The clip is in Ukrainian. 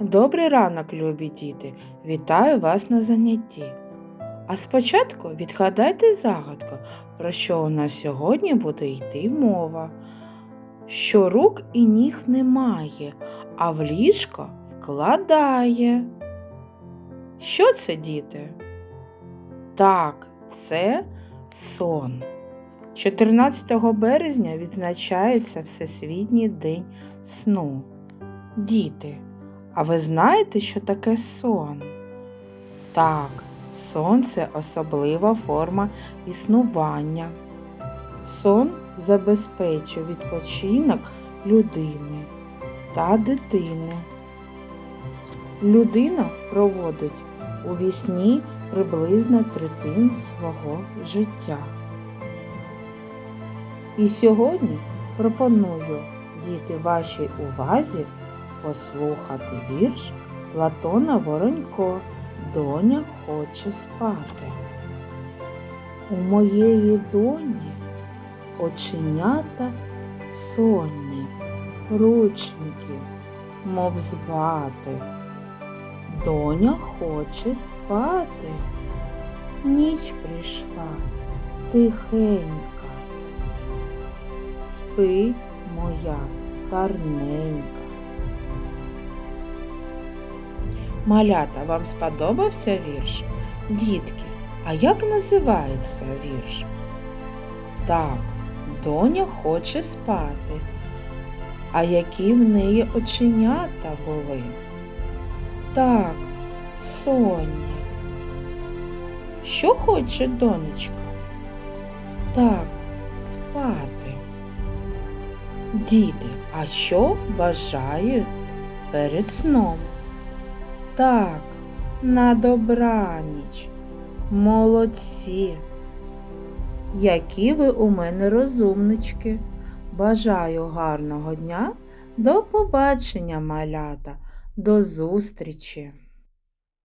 Добрий ранок, любі діти! Вітаю вас на занятті. А спочатку відгадайте загадку, про що у нас сьогодні буде йти мова. Що рук і ніг немає, а в ліжко вкладає. Що це, діти? Так, це сон. 14 березня відзначається Всесвітній день сну. Діти, а ви знаєте, що таке сон? Так, сон це особлива форма існування. Сон забезпечує відпочинок людини та дитини. Людина проводить у вісні приблизно третину свого життя. І сьогодні пропоную діти вашій увазі послухати вірш Платона Воронько Доня хоче спати. У моєї доні оченята сонні, рученьки, мов звати. Доня хоче спати. Ніч прийшла тихенька. Спи, моя гарненька. Малята, вам сподобався вірш? Дітки, а як називається вірш? Так, доня хоче спати. А які в неї оченята були? Так, сонні. Що хоче донечка? Так, спати. Діти, а що бажають перед сном? Так, на добраніч. Молодці. Які ви у мене розумнички. Бажаю гарного дня. До побачення, малята. До зустрічі!